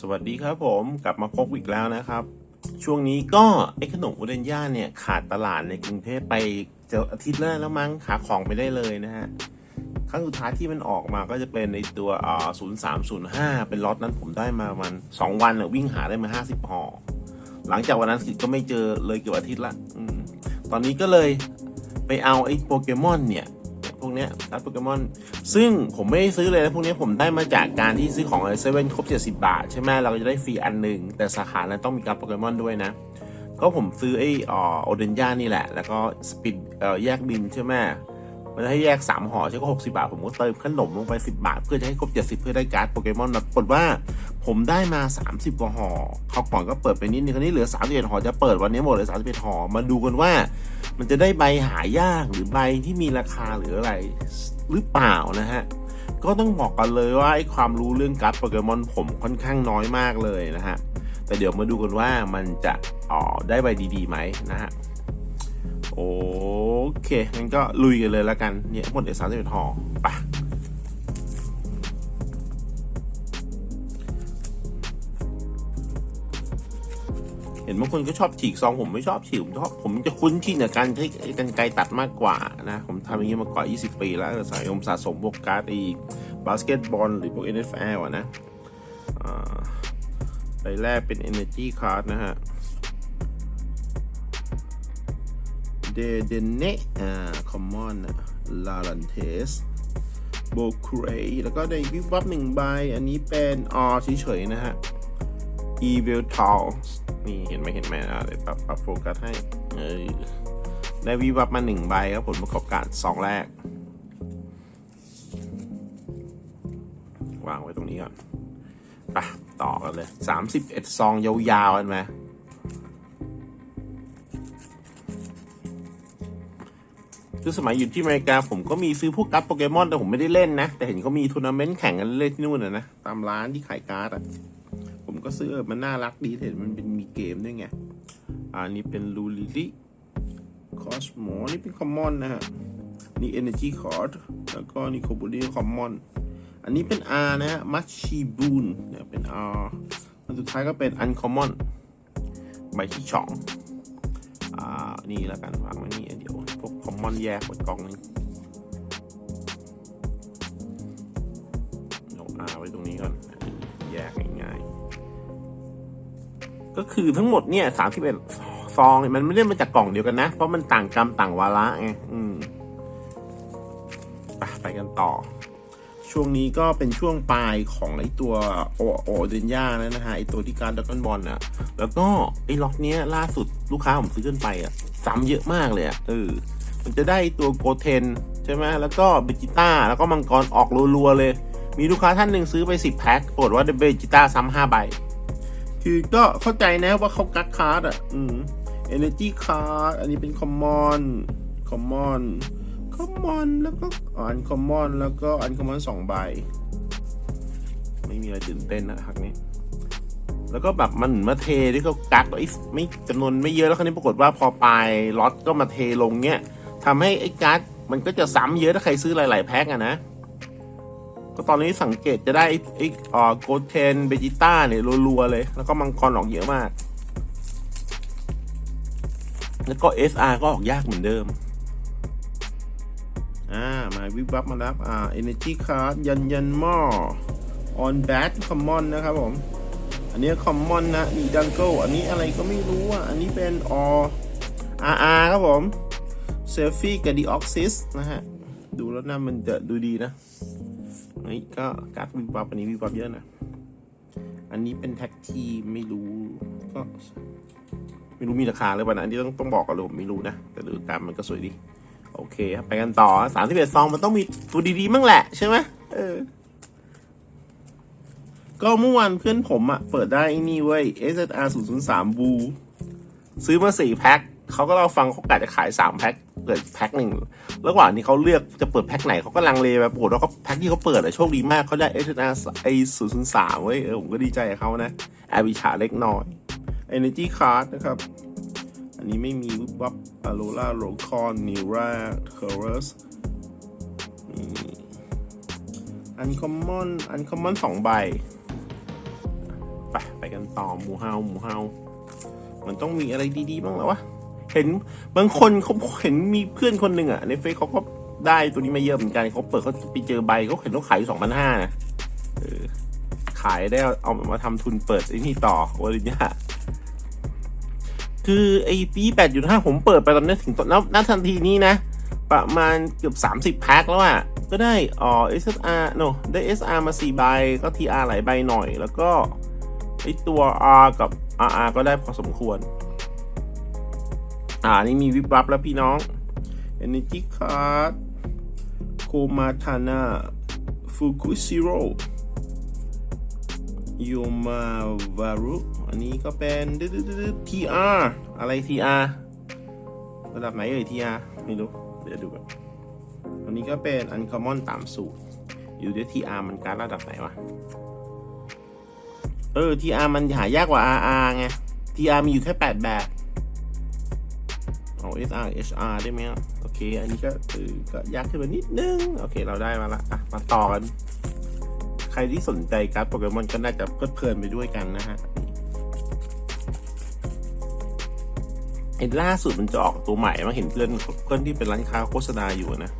สวัสดีครับผมกลับมาพบอีกแล้วนะครับ ช่วงนี้ก็ไอ้ขนมอุเดนย่าเนี่ยขาดตลาดในกรุงเทพไปจะอาทิตย์แรกแล้วมั้งหาของไม่ได้เลยนะฮะครั้งสุดท้ายที่มันออกมาก็จะเป็นในตัวอ่าศูนย์สามศูนย์ห้าเป็นล็อตนั้นผมได้มาประมันสองวันน่ะวิ่งหาได้มาห้าสิบห่อหลังจากวันนั้นก็ไม่เจอเลยเกือบอาทิตย์ละอตอนนี้ก็เลยไปเอาไอ้โปเกมอนเนี่ย วกเนี้ยรัดโปเกมอน ซึ่งผมไม่ได้ซื้อเลยนะพวกนี้ผมได้มาจากการที่ซื้อของเซเว่นครบ 70 บาท ใช่ไหมเราจะได้ฟรีอันหนึ่งแต่สาขานั้นต้องมีการดโปเกมอนด้วยนะ ก็ผมซื้อไอ้อโอเดนย่านี่แหละ แล้วก็สปิดแยกบินใช่ไหมมันให้แยก 3ห่อใช่ก็ 60 บาท ผมก็เติมขนมลงไป 10 บาท เพื่อจะให้ครบ 70 เพื่อได้การ์ดโปเกมอนปรากฏว่าผมได้มา 30กว่าห่อเขาก่อนก็เปิดไปนิดนึงคราวนี้เหลือ 31ห่อจะเปิดวันนี้หมดเลย 31ห่อมาดูกันว่า มันจะได้ใบหายากหรือใบที่มีราคาหรืออะไรหรือเปล่านะฮะ ก็ต้องบอกกันเลยว่าไอ้ความรู้เรื่องการ์ดโปเกมอนผมค่อนข้างน้อยมากเลยนะฮะ แต่เดี๋ยวมาดูกันว่ามันจะอ๋อได้ใบดีๆไหมนะฮะ โอเคงั้นก็ลุยกันเลยแล้วกันเนี่ยหมดเอกสารสิบเอ็ดห่อไป ห็นบางคนก็ชอบฉีกซองผมไม่ชอบฉีกผมชอบผมจะคุ้นชินกับการใช้กันไกรตัดมากกว่านะ ผมทำอย่างนี้มาก่อน20 ปีแล้วสายผมสะสมพวกการ์ดอีกบาสเกตบอลหรือพวก NFL อะนะอ่าใบแรกเป็น Energy Card นะฮะเดเดเนอ่าคอมมอนลาลันเทสโบครแล้วก็ในวิบวับหนึ่งใบ อันนี้เป็นออเฉยๆนะฮะ Evil t a l นี่เห็นไหมเห็นไหมอ่าเดี๋ยวปรับปรับโฟกัสให้เออได้วิบวับมาหนึ่งใบครับผลประกอบการสองแรก วางไว้ตรงนี้ก่อนไปต่อกันเลย31ซองยาวๆกันไหมคือสมัยอยู่ที่อเมริกาผมก็มีซื้อพวกการ์ดโปเกมอนแต่ผมไม่ได้เล่นนะ แต่เห็นเขามีทัวร์นาเมนต์แข่งกันเล่นที่นู่นนะนะ ตามร้านที่ขายการ์ดอะ ก็ซื้อมันน่ารักดีเห็นมันเป็นมีเกมด้วยไงอันนี้เป็นลูลิลิคอสโมนี่เป็นคอมมอนนะฮะนี่ Energy Card แล้วก็นี่โคบูรีคอมมอนอันนี้เป็น R นะฮะมัชชีบูนเนี่ยเป็น R อันสุดท้ายก็เป็น Uncommon ใบที่สองอ่านี่แล้วกันวางไว้นี่เดี๋ยวพวกคอมมอนแยกไว้กล่องนึงเอาอาไว้ตรงนี้ก่อนแยกง่าย ก็คือทั้งหมดเนี่ยสามสิบเอ็ดซองเนี่ยมันไม่ได้มาจากกล่องเดียวกันนะ เพราะมันต่างกรรมต่างวาระไงอืมไปไปกันต่อ ช่วงนี้ก็เป็นช่วงปลายของไอตัวโอโอเดนย่านะนะฮะไอตัวที่การดักกันบอลอะ แล้วก็ไอล็อกเนี้ยล่าสุดลูกค้าผมซื้อขึ้นไปอะซ้ำเยอะมากเลยอะเออมันจะได้ตัวโกเทนใช่ไหมแล้วก็เบจิต้าแล้วก็มังกรออกรัวๆเลย มีลูกค้าท่านหนึ่งซื้อไปสิบแพ็คปรากฏว่าได้เบจิต้าซ้ำห้าใบ คือก็เข้าใจนะว่าเขากักคาร์ดอะ อืม energy card อันนี้เป็น common common common แล้วก็อัน common แล้วก็อัน common สองใบ ไม่มีอะไรตื่นเต้นนะครับนี้ แล้วก็แบบมันเหมือนมาเทที่เขากักไว้ไม่จำนวนไม่เยอะแล้วคราวนี้ปรากฏว่าพอปลายล็อตก็มาเทลงเนี้ยทำให้ไอ้การ์ดมันก็จะซ้ำเยอะถ้าใครซื้อหลาย ๆ แพ็คอะนะ ก็ตอนนี้สังเกตจะได้ไอ้อ้เอ่อโกเทนเบจิต้าเนี่ยรัวๆเลย แล้วก็มังกรออกเยอะมาก แล้วก็ SR ก็ออกยากเหมือนเดิม อ่า มาวิบวับมาแล้วอ่า Energy Card ยันยันหม้อ On Bad Common นะครับผม อันนี้ Common นะนี่ดังเกิลอันนี้อะไรก็ไม่รู้อะ อันนี้เป็นอ RR ครับผมเซลฟี่กับ Deoxys นะฮะ ดูแล้วนะมันจะดูดีนะนี่ก็การ์ดวิบวับอันนี้วิบวับเยอะนะ อันนี้เป็นแท็กทีไม่รู้ ก็ไม่รู้มีราคาหรือเปล่านะ อันนี้ต้องต้องบอกกันเลยผมไม่รู้นะ แต่ดูการมันก็สวยดี โอเคครับไปกันต่อสามสิบเอ็ดซองมันต้องมีตัวดีๆมั่งแหละใช่ไหมเออ ก็เมื่อวานเพื่อนผมอะเปิดได้นี่เว้ย SSR 0 0 3บูซื้อมาสี่แพ็คเขาก็เราฟังเขากะจะขายสามแพ็ค เปิดแพ็คหนึ่งระหว่างนี้เขาเลือกจะเปิดแพ็คไหนเขาก็ลังเลไปปรากฏว่าเขาแพ็คที่เขาเปิดอะโชคดีมากเขาได้ SSR ไอ้0 0 3เว้ยเออผมก็ดีใจกับเขานะแอบอิจฉาเล็กน้อย Energy Card นะครับ อันนี้ไม่มีวุบวับอโรล่าโรคอนนิราเคอร์สอันคอมมอนอันคอมมอนสองใบไปกันต่อหมูเฮาหมูเฮามันต้องมีอะไรดีๆบ้างแล้ววะ เห็นบางคนเขาเห็นมีเพื่อนคนหนึ่งอะ ในเฟซเขาก็ได้ตัวนี้มาเยอะเหมือนกันเขาเปิดเขาไปเจอใบเขาเห็นเขาขายสองพันห้านะขายได้เอามาทำทุนเปิดไอ้นี่ต่อโอริญญาคือไอ้ปีแปดจุดห้าผมเปิดไปตอนนี้ถึงตอนนับนับทันทีนี้นะ ประมาณเกือบสามสิบแพ็คแล้วอะ ก็ได้อ๋อ SSR no ได้ SR มาสี่ใบก็ TR หลายใบหน่อย แล้วก็ไอตัว R กับ RR ก็ได้พอสมควร อ่านี่มีวิบวับแล้วพี่น้อง Energy Card โคมาทาน่าฟูกุซิโร่โยมาวารุอันนี้ก็เป็นดืดๆ TR อะไร TR ระดับไหนเอ่ย TR ไม่รู้ เดี๋ยวดูแบบอันนี้ก็เป็นอันคอมมอนตามสูตร อยู่ที่ TR มันการระดับไหนวะ เออ TR มันหายากกว่า RR ไง TR มีอยู่แค่ 8 แบบ เอา SR HR ได้ไหมอะโอเค อันนี้ก็เออก็ยากขึ้นมานิดนึง โอเค เราได้มาละอะมาต่อกัน ใครที่สนใจการ์ดโปเกมอนก็น่าจะเพลิดเพลินไปด้วยกันนะฮะเห็นล่าสุดมันจะออกตัวใหม่มาเห็นเพื่อนเพื่อนที่เป็นร้านค้าโฆษณาอยู่นะ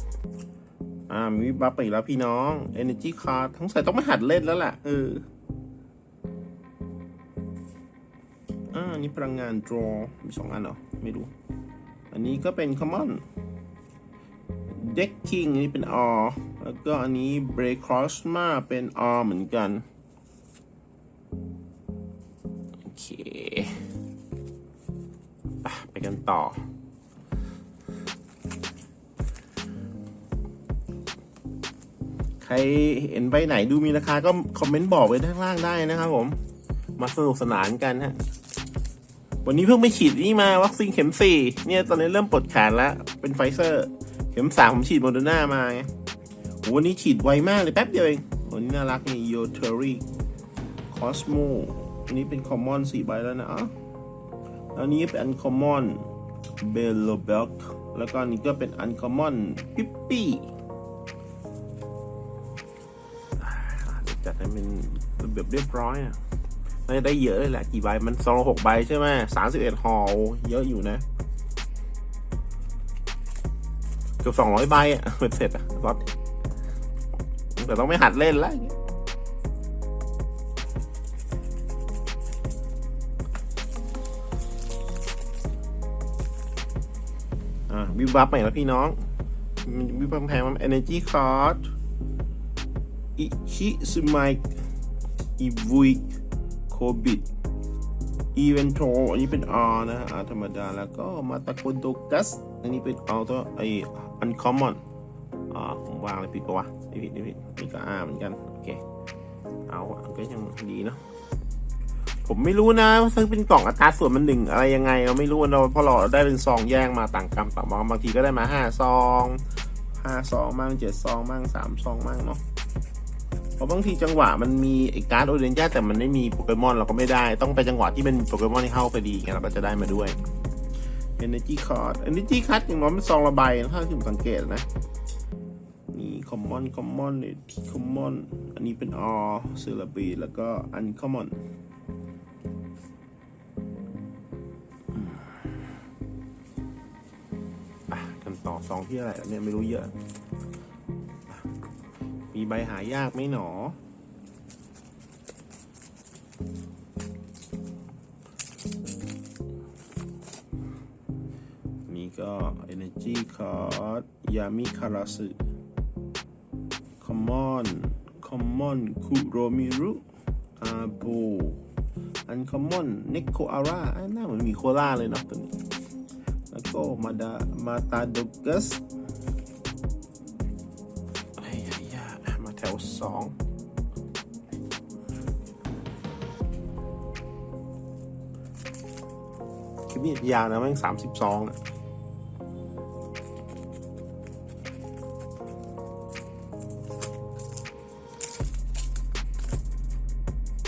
อ่ามีบัฟไปอีกแล้วพี่น้อง Energy Card ทั้งใส่ต้องไม่หัดเล่นแล้วแหละเอออ่านนี่พลังงาน draw มีสองอันเหรอ ไม่รู้ อันนี้ก็เป็น common decking นนี้เป็น R แล้วก็อันนี้ break cross มาเป็น R เหมือนกัน โอเคไปไปกันต่อ ใครเห็นใบไหนดูมีราคาก็คอมเมนต์บอกไว้ด้านล่างได้นะครับผม มาสนุกสนานกันฮะ วันนี้เพิ่งไปฉีดนี่มาวัคซีนเข็มสี่เนี่ยตอนนี้เริ่มปวดแขนแล้วเป็นไฟเซอร์ เข็มสามผมฉีดโมเดอร์นามาไงวันนี้ฉีดไวมากเลยแป๊บเดียวเองวันนี้น่ารักนี่โยเทอรี่คอสโมอันนี้เป็นคอมมอนสี่ใบแล้วนะอ๋ออันนี้เป็นอันคอมมอนเบลโลเบลแล้วก็อันนี้ก็เป็นอันคอมมอนปิปปี้จัดให้เป็นระเบียบเรียบร้อยอะน่าจะ ได้เยอะเลยแหละกี่ใบมันซองหกใบใช่ไหมสามสิบเอ็ดห่อเยอะอยู่นะเกือบสองร้อยใบอะเป็นเสร็จอะรถแต่ต้องไม่หัดเล่นแล้วอย่างเงี้ยอะวิบวับใหม่แล้วพี่น้อง วิบวับแพงมัน energy card อิชิซึไมอีวุย บิดอีเวนโทอันนี้เป็น R นะฮะ R ธรรมดา แล้วก็มาตาโกโดกัส อันนี้เป็น R ตัวไอ uncommon อ่าผมวางอะไรผิดปะวะไม่ผิดไม่ผิดนี่ก็ R เหมือนกัน โอเค เอาอะก็ยังดีเนาะผมไม่รู้นะว่าซื้อเป็นกล่องอัตราส่วนมันหนึ่งอะไรยังไง เราไม่รู้เราพราะเราได้เป็นซองแยกมาต่างกรรมต่างบางบางทีก็ได้มาห้าซองห้าซองมั่งเจ็ดซองมั่งสามซองมั่งเนาะ ราะบางทีจังหวะมันมีไอ้การ์ดโอเรนจ้าแต่มันไม่มีโปเกมอนเราก็ไม่ได้ ต้องไปจังหวะที่เป็นโปเกมอนที่เข้าไปดีไงเราก็จะได้มาด้วย Energy Card Energy Card อย่างน้อยมันซองระใบถ้าที่ผมสังเกตนะมี Common Common เนี่ยที่ Common อันนี้เป็น R เซราบีแล้วก็ Uncommon อะกันต่อซองที่อะไรเนี่ยไม่รู้เยอะ มีใบหายากไหมหนอ นี่ก็ Energy Card ยามิคาราสึ Common Common คุโรมิรุอาโบ Uncommon เนโคอาร่าหน้าเหมือนมีโคล่าเลยเนาะตัวนี้ แล้วก็มาดามาตาโดกัส มาแถวสองคลิปนี้ยาวนะแม่งสามสิบสองอะ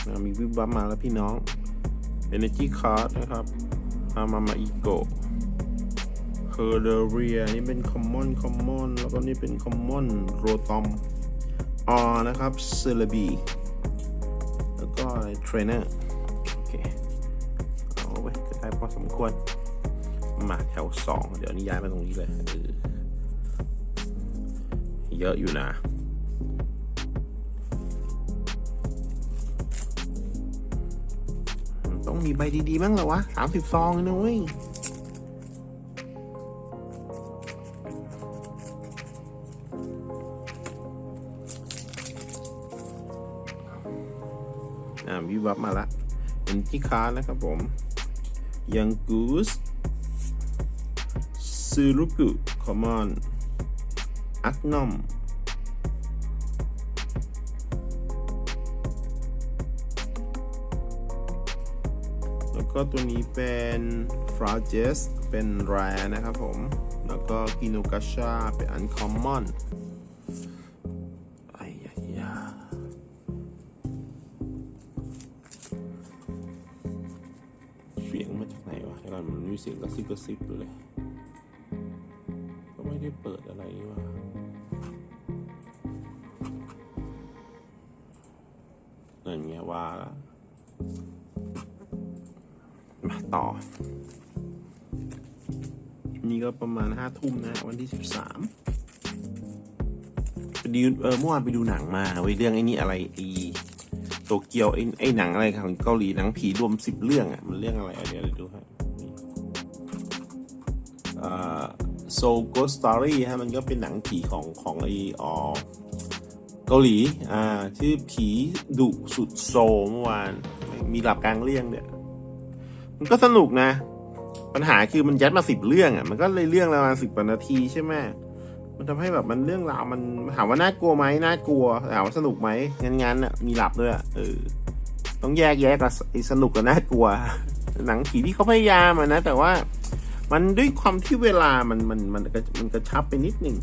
อะมีวิบวับมาแล้วพี่น้อง Energy Card นะครับอามามาอีโกเคอร์เดเรียนี่เป็น Common Common แล้วก็นี่เป็น Common โรตอม R นะครับเซเลบีแล้วก็เทรนเนอร์พอสมควร มาแถวสองเดี๋ยวนี้ย้ายมาตรงนี้เลย เยอะอยู่นะต้องมีใบดีๆมั้งเหรอวะสามสิบซองเลยนะเว้ย วับมาละเป็นที่ค้านะครับผมยังกูสซูรุกุคอมมอนอักนอมแล้วก็ตัวนี้เป็นฟราเจสเป็นแรนะครับผม แล้วก็กิโนกาชาเป็นอันคอมมอน ไม่ได้เปิดอะไรวะนั่นไงว่าละมาต่อ นี่ก็ประมาณห้าทุ่มนะ วันที่สิบสามไปดูเออเมื่อวานไปดูหนังมาเว้ยเรื่องไอ้นี่อะไรอีโตเกียวไอ้ไอ้หนังอะไรของเกาหลีหนังผีรวมสิบเรื่องอะ มันเรื่องอะไรอะเดี๋ยวเดี๋ยวดูฮะ So Ghost Story ฮะมันก็เป็นหนังผีของของไอ้อ๋อเกาหลีอ่าชื่อผีดุสุดโซเมื่อวานมีหลับกลางเรื่องเนี่ย มันก็สนุกนะ ปัญหาคือมันยัดมาสิบเรื่องอะมันก็เลยเรื่องประมาณสิบกว่านาทีใช่ไหมมันทำให้แบบมันเรื่องราวมันถามว่าน่ากลัวไหมน่ากลัวถามว่าสนุกไหมงั้นๆอะมีหลับด้วยเออต้องแยกแยะกับสนุกกับน่ากลัว หนังผีที่เขาพยายามอะนะ แต่ว่า มันด้วยความที่เวลามันมันมันมันกระชับไปนิดหนึ่ง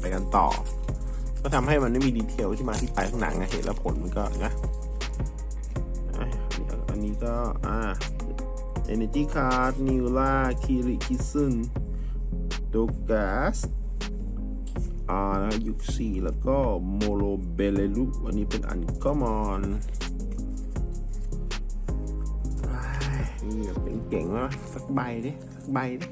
ไปกันต่อ ก็ทำให้มันไม่มีดีเทลที่มาที่ไปของหนังนะเหตุและผลมันก็นะอันนี้ก็อ่า Energy Card n e w l a Kiri Kisen โดกัสอาร์ยุคซีแล้วก็โมโลเบเลลุอันนี้เป็นอันก็มอนีแบบเก่งๆวะสักใบดิสักใบดิ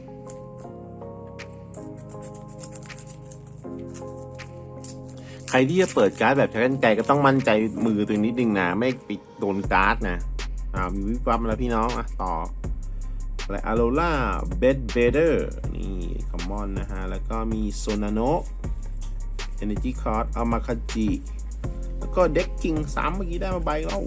ใครที่จะเปิดการ์ดแบบใช้กันไกลก็ต้องมั่นใจมือตัวนิดนึงนะ ไม่ไปโดนการ์ดนะอ่ามีวิบวับมาแล้วพี่น้องอะต่ออะไรอ r โ o ล่าเบดเบเดอร์นี่คอมมอนนะฮะ แล้วก็มีโซนาโน Energy Card อามาคาจิแล้วก็เด็กกิงสามเมื่อกี้ได้มาใบแล้ว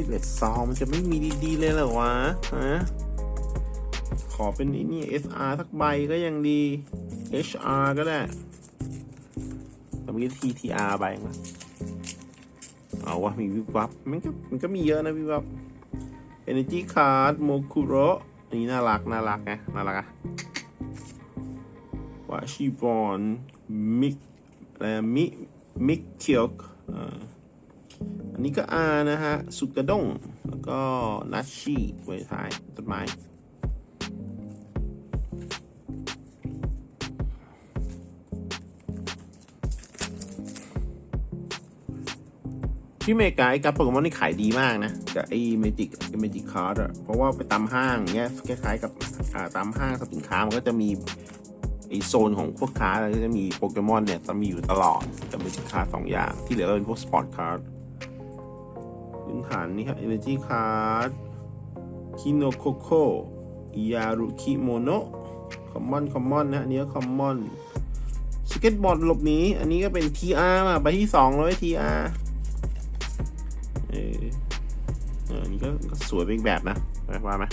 สิบเอ็ดซองมันจะไม่มีดีๆเลยเหรอวะฮะขอเป็นไอ้นี่ SR สักใบก็ยังดี HR ก็ได้แต่เมื่อกี้ TTR ใบมาเอาวะมีวิบวับมันก็มันก็มีเยอะนะวิบวับ Energy Card โมคุโรนี่น่ารัก น่ารักไงน่ารักอะวาชิบอนมิกอะไรมิมิกเคียวอั อันนี้ก็อานะฮะสุกระด้งแล้วก็นัชชีไว้ท้ายต้นไม้ที่เมกาไอ้การ์ดโปเกมอนนี่ขายดีมากนะ กับไอ้เมจิกเมจิกคาร์ดอะเพราะว่าไปตามห้างเงี้ยคล้ายๆกับตามห้างสินค้ามันก็จะมีไอโซนของพวกค้าก็จะมีโปเกมอนเนี่ยจะมีอยู่ตลอดกับเมจิกคาร์ดสองอย่าง ที่เหลือก็เป็นพวกสปอร์ตคาร์ด พื้นฐานนี่ครับเอเนจีคาร์ดคิโนโคโคยารุคิโมโนคอมมอน คอมมอนนะอันนี้ก็คอมมอนสเก็ตบอร์ดหลบหนีอันนี้ก็เป็น TR มาใบที่สองเลย TR เออเออนี่ก็ก็สวยไปอีกแบบนะว่าไหม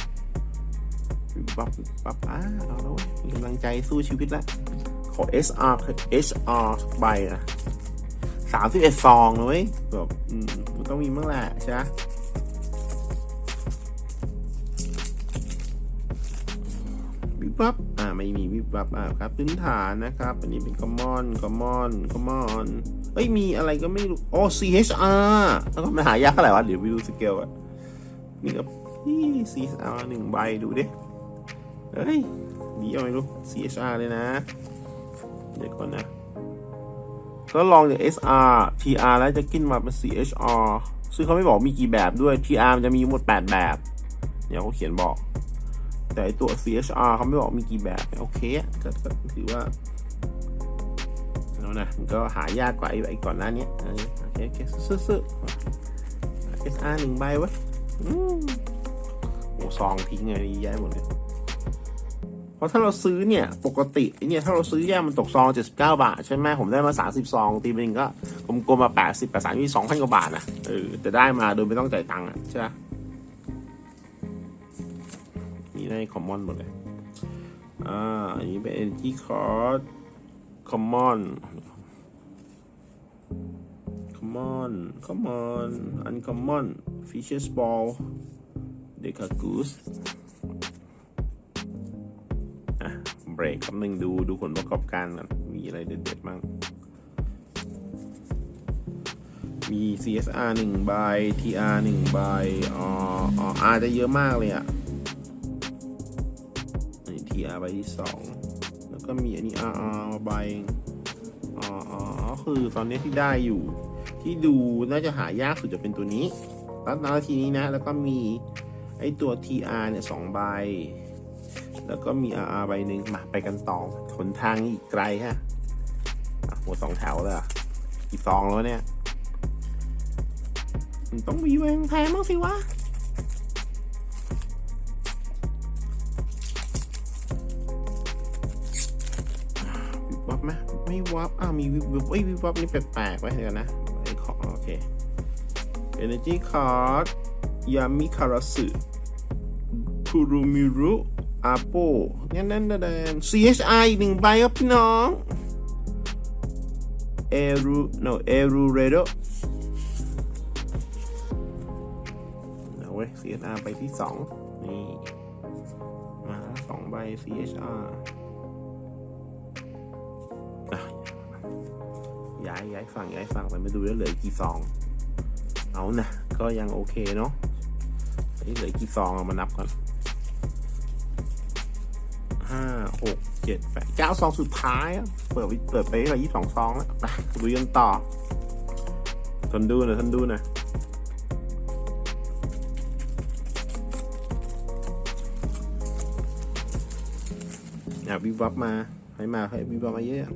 ปั๊บปั๊บอ่าเราแล้วมีกำลังใจสู้ชีวิตแล้วขอ SR HR สักใบนะสามสิบเอ็ดซองเลยเว้แบบ ต้องมีมั่งแหละใช่ไหมวิบวับอ่าไม่มีวิบวับอ่าครับพื้นฐานนะครับ อันนี้เป็นคอมมอนคอมมอนคอมมอนเอ้ยมีอะไรก็ไม่รู้โอ๋อ CHR แล้วก็มันหายากเท่าไรวะเดี๋ยวไปดูสเกลอะนี่ก็นี่ CHR หนึ่งใบดูดิเฮ้ยดีเอาไม่รู้ CHR เลยนะ เดี๋ยวก่อนนะ ก็ลองจาก SR TR แล้วจะกินมาเป็น CHR ซึ่งเขาไม่บอกมีกี่แบบด้วย TR มันจะมีหมด 8 แบบเดี๋ยวเขาเขียนบอก แต่ไอตัว CHR เขาไม่บอกมีกี่แบบ โอเคก็ถือว่าแล้วนะมันก็หายากกว่าไอ้ไอ้ก่อนหน้านี้โอเคโอเคซื้อๆ SR หนึ่งใบไว้โอ้ซองทิ้งไงดีแย่หมดเลย เพราะถ้าเราซื้อเนี่ยปกติเนี่ยถ้าเราซื้อแยกมันตกซอง79 บาท ใช่ไหมผมได้มา 30 ซอง ตีเป็นก็กลมๆมา 80 8 3 2 0 0กว่าบาทนะเออแต่ได้มาโดยไม่ต้องจ่ายตังค์อะใช่ไหมนี่ได้คอมมอนหมดเลยอ่าอันนี้เป็น energy card common common common uncommon fishes ball decagoose อะเบรกคำหนึ่งดูดูผลประกอบการก่อนมีอะไรเด็ดๆบ้างมี CSR หนึ่งใบ TR หนึ่งใบอ๋ออ๋อ R จะเยอะมากเลยอะอันนี้ TR ใบที่สองแล้วก็มีอันนี้ RR ใบองอ๋ออ๋อคือตอนนี้ที่ได้อยู่ ที่ดูน่าจะหายากสุดจะเป็นตัวนี้แล้วนาทีนี้นะ แล้วก็มีไอตัว TR เนี่ยสองใบ แล้วก็มี RR ใบหนึ่งมาไปกันต่อหนทางอีกไกลฮะอ่หัวสองแถวเลยอะกี่ซองแล้วเนี่ยมันต้องมีแวงแพงบ้างสิวะวิบวับไหมไม่วับอ่ามีวิบวิบเอ้ยวิบวับนี่แปลกๆไว้เดี๋ยวนะไอ้ของโอเค Energy Card ยามิคาราสึคูรุมิรุ อาโปเนี่ยนั่นนั่น CHI หนึ่งใบครับพี่น้องเอรู no เอรูเรโดเอาเว้ CSR ไปที่สองนี่ มาสองใบ CHR อะย้ายย้ายฝั่งย้ายฝั่งไปมาดูแล้วเหลือกี่ซอง เอานะก็ยังโอเคเนาะนี่เหลือกี่ซองเอามานับก่อน เจ็ดแปดเก้าซองสุดท้ายเปิดเปิดไปไปยี่สิบสองซองแล้วดูกันต่อทนดูน่อยทนดูน่อยอะวิบวับมาให้มาให้วิบวับมาเยอะ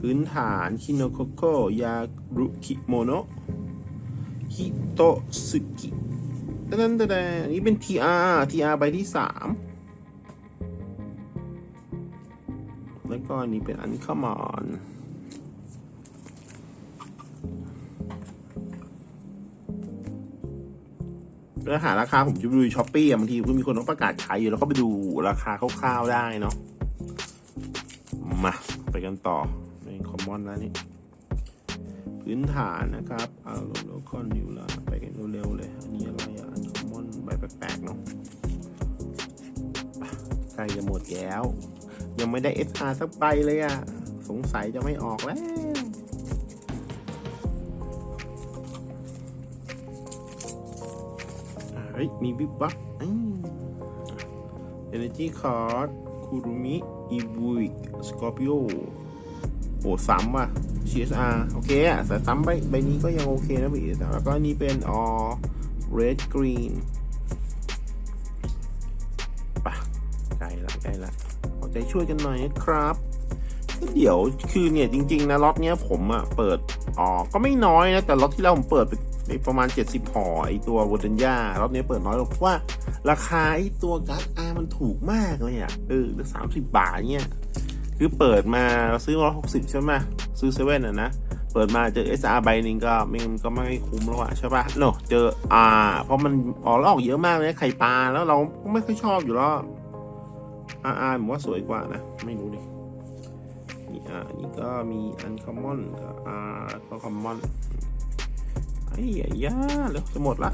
พื้นฐานคิโนโคโกยารุคิโมโนฮิโตสึกิดันดันดันอันนี้เป็น TR TR ใบที่สาม ก็อันนี้เป็นอันคามอนแล้วหาราคาผมจะไปดูช้อปปี้อะบางทีก็มีคนต้องประกาศขายอยู่แล้วก็ไปดูราคาคร่าวๆได้เนาะมา ไปกันต่อเป็นคอมมอนแล้วนี่พื้นฐานนะครับเอาโลคอนอยู่ละไปกันเร็วๆเลย อันนี้อะไรอะอันคอมมอนใบแปลกๆเนาะอะใกล้จะหมดแล้ว ยังไม่ได้ SR สักใบเลยอะสงสัยจะไม่ออกแล้ว เฮ้ย มีบิ๊บบัฟอืม Energy Card คูรุมิอีบุยสกอร์ปิโอโอ้ซ้ำว่ะ CSR โอเคอะแต่ซ้ำใบใบนี้ก็ยังโอเคนะพี่แต่แล้วก็นนี้เป็นออ red green ปะใกล้ละใกล้ละ ใจช่วยกันหน่อยนะครับเดี๋ยวคือเนี่ยจริง ๆ นะล็อตเนี้ยผมอะเปิดอ๋อก็ไม่น้อยนะ แต่ล็อตที่แล้วผมเปิดไปประมาณ 70ห่อไอตัววอเดนย่าล็อตนี้เปิดน้อยเพราะว่า ราคาไอ้ตัวการ์ดอามันถูกมากเลยอะเออสามสิบบาทเนี่ยคือเปิดมาเราซื้อร้อยหกสิบใช่ไหมซื้อเซเว่นอะนะเปิดมาเจอ SR ใบหนึ่งก็ไม่ก็ไม่คุ้มแล้วอะใช่ปะเนอะเจอ R เพราะมันออกแล้วออกเยอะมากเลยไข่ปลาแล้วเราไม่ค่อยชอบอยู่แล้ว RR ผมว่าสวยกว่านะ ไม่รู้ดินี่อ่านี่ก็มีอันคอมมอนกับ R ก็คอมมอนไอ้ยย่าเร็วจะหมดละ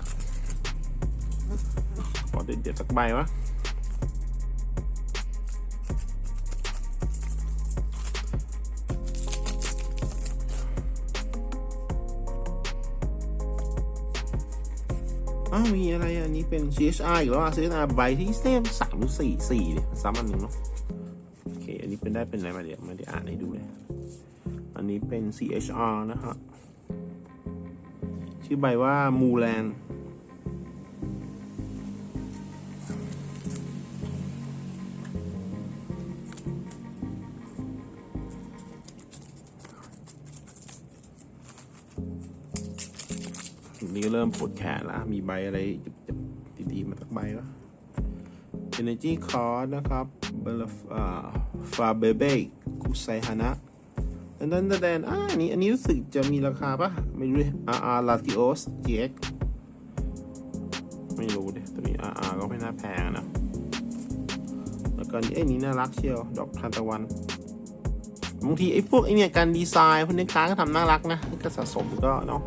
ขอเด็ดๆสักใบวะ อ้าวมีอะไรอันนี้เป็น CHR อีกแล้วอะ CHR ใบที่เซมสามหรือสี่สี่เนี่ยซ้ำอันหนึ่งเนาะโอเคอันนี้เป็นได้เป็นอะไรมาเดี๋ยวไม่ได้อ่านให้ดูเลย อันนี้เป็น CHR นะฮะชื่อใบว่ามูแลนด์ ริ่มปวดแขนแล้วมีใบอะไรจะดีๆมาสักใบวะ Energy Card นะครับเบลฟาเบเบคุไซฮานะดันดันดันดันอ่าอันนี้อันนี้รู้สึกจะมีราคาปะไม่รู้ RR Latios GX ไม่รู้ดิแต่มี RR ก็ไม่น่าแพงนะ แล้วก็นี่ไอ้นี่น่ารักเชียว ดอกทานตะวันบางทีไอ้พวกไอ้เนี่ยการดีไซน์พวกนี้ค้าก็ทำน่ารักนะก็สะสมก็เนาะ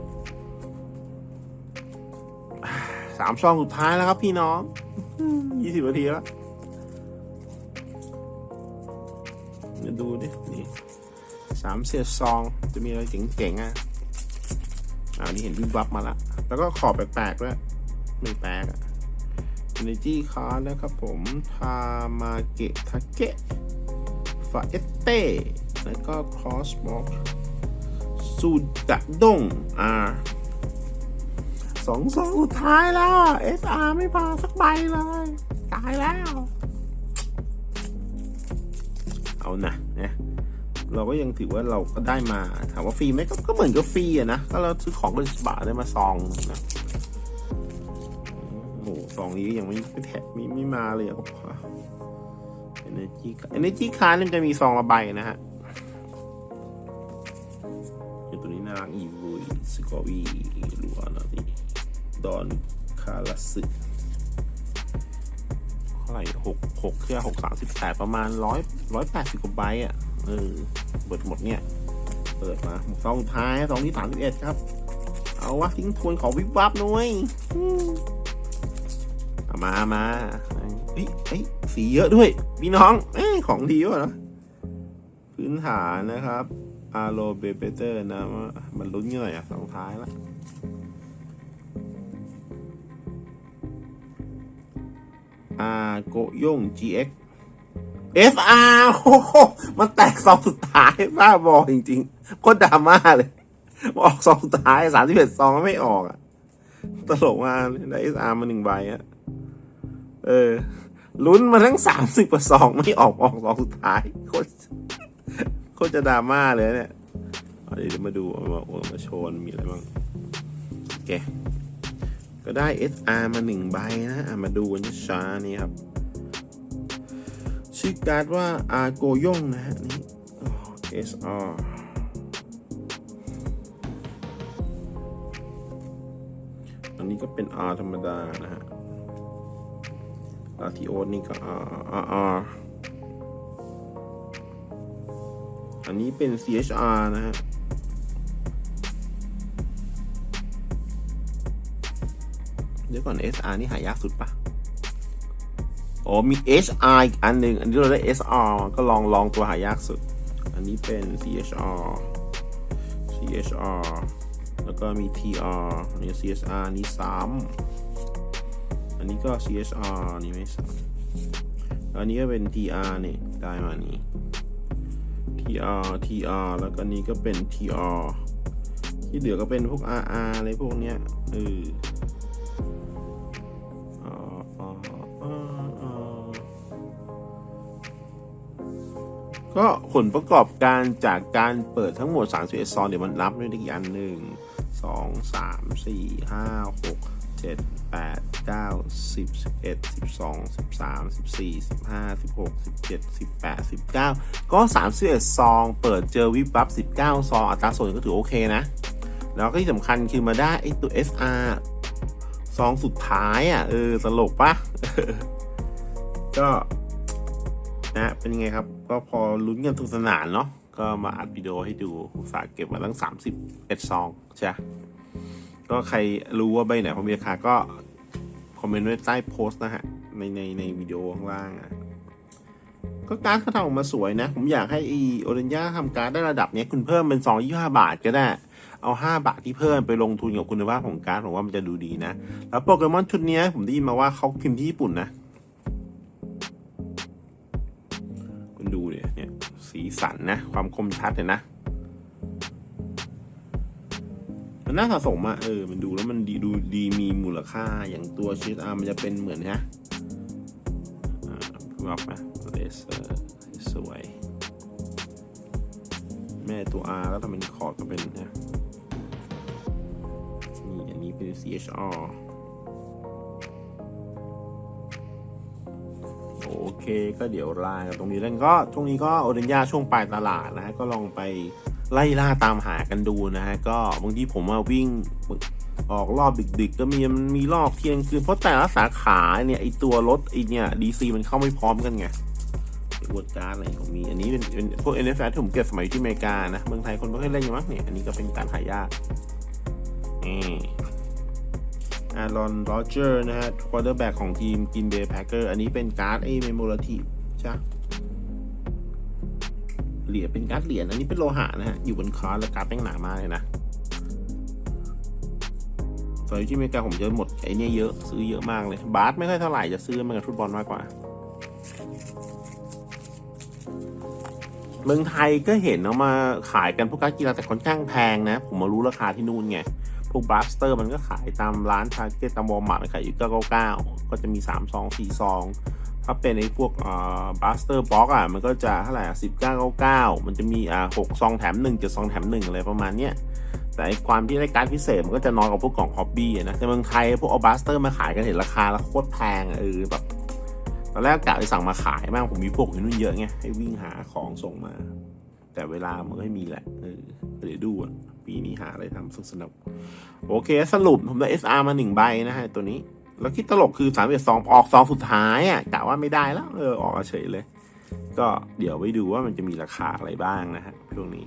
สามช่องสุดท้ายแล้วครับพี่น้องยี่สิบนาทีแล้วเดี๋ยวดูดิ นี่สามเสียซอง จะมีอะไรเจ๋งๆอะอ่านี่เห็นวิบวับมาละ แล้วก็ขอบแปลกๆด้วยไม่แปลกอะ Energy Card นะครับผม ทามาเกะทาเกะฟาเอตเต้ แล้วก็ Crossbox สูดะดงอ่า สองสองสุดท้ายแล้วอะ SR ไม่พาสักใบเลย ตายแล้ว เอานะเนี่ยเราก็ยังถือว่าเราก็ได้มา ถามว่าฟรีไหมก็ก็เหมือนกับฟรีอะนะก็เราซื้อของกันบาทได้มาซองนะโอ้โหซองนี้ยังไม่ไม่แถมไม่ไม่มาเลยอะเอเนจีเอเนจีคาร์นี่มันจะมีซองละใบนะฮะเดี๋ยวตัวนี้น่ารักอีวุยสกอวีลัวนะนี่ ดอนคาราสึเท่าไหร่หกหกเครื่องหกสามสิบแปดประมาณร้อยร้อยแปดสิบกว่าใบอะ เออ เปิดหมดเนี่ย เปิดมาสองท้ายสองที่สามสิบเอ็ดครับ เอาวะทิ้งทวนขอวิบวับหน่อยมามาเฮ้ยเฮ้ยสีเยอะด้วย พี่น้องเอ้ของดีวะเนาะพื้นฐานนะครับ อาโลเบเบเตอร์นะ มันลุ้นกันหน่อยอะสองท้ายละ อาโกย่ง GX FR มันแตกสองสุดท้ายบ้าบอจริงๆโคตรดราม่าเลยออกสองสุดท้ายสามสิบเอ็ดซองไม่ออกอะตลกมากได้ SR มาหนึ่งใบอะเออลุ้นมาทั้งสามสิบกว่าซองไม่ออกออกสองสุดท้ายโคตรโคตรจะดราม่าเลยเนี่ยเดี๋ยวมาดูมาเอามาโชว์มีอะไรบ้างโอเค ก็ได้ SR มาหนึ่งใบนะอะมาดูกันช้านี่ครับ ชื่อการ์ดว่าอาโกย่งนะฮะนี่ SR อันนี้ก็เป็น R ธรรมดานะฮะลาทิโอนี่ก็ R R R อันนี้เป็น CHR นะฮะ เดี๋ยวก่อน SR นี่หายากสุดปะอ๋อมี HR อีกอันหนึ่งอันนี้เราได้ SR ก็ลองลองตัวหายากสุด อันนี้เป็น CHR CHR แล้วก็มี TR อันนี้ CSR นี้ซ้ำอันนี้ก็ CHR นนี้ไม่ซ้ำอันนี้ก็เป็น TR เนี่ยได้มานี้ TR TR แล้วก็นี้ก็เป็น TR ที่เหลือก็เป็นพวก RR อะไรพวกเนี้ยเออ ก็ผลประกอบการจากการเปิดทั้งหมด 31 ซองเดี๋ยวมันนับด้วยอีกอันหนึ่งสองสามสี่ห้าหกเจ็ดแปดเก้าสิบสิบเอ็ดสิบสองสิบสามสิบสี่สิบห้าสิบหกสิบเจ็ดสิบแปดสิบเก้าก็สามสิบเอ็ดซอง เปิดเจอวิบวับสิบเก้าซอง อัตราส่วนก็ถือโอเคนะ แล้วก็ที่สำคัญคือมาได้ไอตัว SR ซองสุดท้ายอะ เออตลกปะก็ นะเป็นยังไงครับ ก็พอลุ้นกันทุกสนานเนาะก็มาอัดวิดีโอให้ดูอุตสาเก็บมาตั้ง 30เอ็ดซองใช่ก็ใครรู้ว่าใบไหนพอมีราคาก็ คอมเมนต์ไว้ใต้โพสต์นะฮะ ในในในวิดีโอข้างล่างอะก็การ์ดเขาทำออกมาสวยนะ ผมอยากให้อีโอเรนย่าทำการ์ดได้ระดับเนี้ยคุณเพิ่มเป็นสองยี่ห้าบาทก็ได้ เอาห้าบาทที่เพิ่มไปลงทุนกับคุณภาพของการ์ดผมว่ามันจะดูดีนะ แล้วโปเกมอนชุดนี้ผมได้ยินมาว่าเขาพิมพ์ที่ญี่ปุ่นนะ สันนะ ความคมชัดเลยนะ มันน่าสะสมอะเออ มันดูแล้วมันดีดูดีมีมูลค่าอย่างตัวชิสอาร์มันจะเป็นเหมือนนะอ่าบอกนะเลเซอร์สวย แม่ตัว R แล้วทำเป็นคอร์ดก็เป็นนะนี่อันนี้เป็น CHR เคก็เดี๋ยวลากันตรงนี้แล้วก็ช่วงนี้ก็โอเดนยาช่วงปลายตลาดนะฮะก็ลองไปไล่ล่าตามหากันดูนะฮะก็บางทีผมมาวิ่งออกรอบดึกๆ ก็มีมันมีรอบเที่ยงคืนเพราะแต่ละสาขาเนี่ยไอตัวรถไอเนี่ยดีซีมันเข้าไม่พร้อมกันไงไอวอดการ์ดอะไรของมีอันนี้เป็นเป็นพวก NFL ที่ผมเก็บสมัยที่อเมริกานะเมืองไทยคนไม่ค่อยเล่นอยู่มั้งเนี่ยอันนี้ก็เป็นการหายากนี่ อารอนโรเจอร์นะฮะควอเตอร์แบ็กของทีมกินเบย์แพคเกอร์อันนี้เป็นการ์ดไอ้เมมโมรทีฟใช่ปะเหรียญเป็นการ์ดเหรียญอันนี้เป็นโลหะนะฮะ อยู่บนคอร์สแล้วการ์ดแม่งหนามากเลยนะสมัยที่อเมริกาผมเจอหมดไอเนี่ยเยอะซื้อเยอะมากเลย บาสไม่ค่อยเท่าไหร่จะซื้อมันกับฟุตบอลมากกว่า เมืองไทยก็เห็นเอามาขายกันพวกการดกีฬาแต่ค่อนข้างแพงนะ ผมมารู้ราคาที่นู่นไง พวกบาสเตอร์มันก็ขายตามร้านทาร์เก็ตตามวอลมาร์ทขายอยู่999 ก็จะมี 3 ซอง 4 ซอง ถ้าเป็นไอ้พวกอ่าบาสเตอร์บล็อกอะ มันก็จะเท่าไหร่1999มันจะมีอ่า6ซองแถม1 7ซองแถม1อะไรประมาณเนี้ยแต่ไอ้ความที่ได้การพิเศษมันก็จะน้อยกว่าพวกกล่องฮอบบี้อะนะในเมืองไทยพวกเอาบาสเตอร์มาขายกันเห็นราคาแล้วโคตรแพงเออแบบตอนแรกกะไปสั่งมาขายบ้างผมมีพวกอยู่นู่นเยอะไงให้วิ่งหาของส่งมา แต่เวลามันก็ไม่มีแหละเออเดี๋ยวดูอะ ปีนี้หาอะไรทำสนุกๆโอเค สรุปผมได้ SR มาหนึ่งใบนะฮะ ตัวนี้ แล้วคิดตลกคือสามเอ็ดสองออกสองสุดท้ายอะกะว่าไม่ได้แล้ว เออ ออกเฉยเลย ก็เดี๋ยวไปดูว่ามันจะมีราคาอะไรบ้างนะฮะช่วงนี้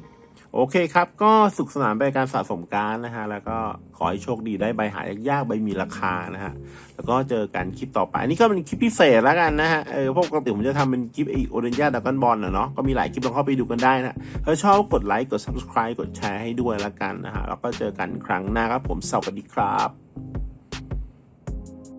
โอเคครับ ก็สุขสนานไปการสะสมการนะฮะ แล้วก็ขอให้โชคดีได้ใบหายากๆใบมีราคานะฮะ แล้วก็เจอกันคลิปต่อไปอันนี้ก็เป็นคลิปพิเศษแล้วกันนะฮะ เออพราะปกติผมจะทำเป็นคลิปไอโอเดนยาดักกันบอลนะเนาะ ก็มีหลายคลิปลองเข้าไปดูกันได้นะถ้าชอบกดไลค์ กด subscribe กดแชร์ให้ด้วยแล้วกันนะฮะ แล้วก็เจอกันครั้งหน้าครับผม สวัสดีครับ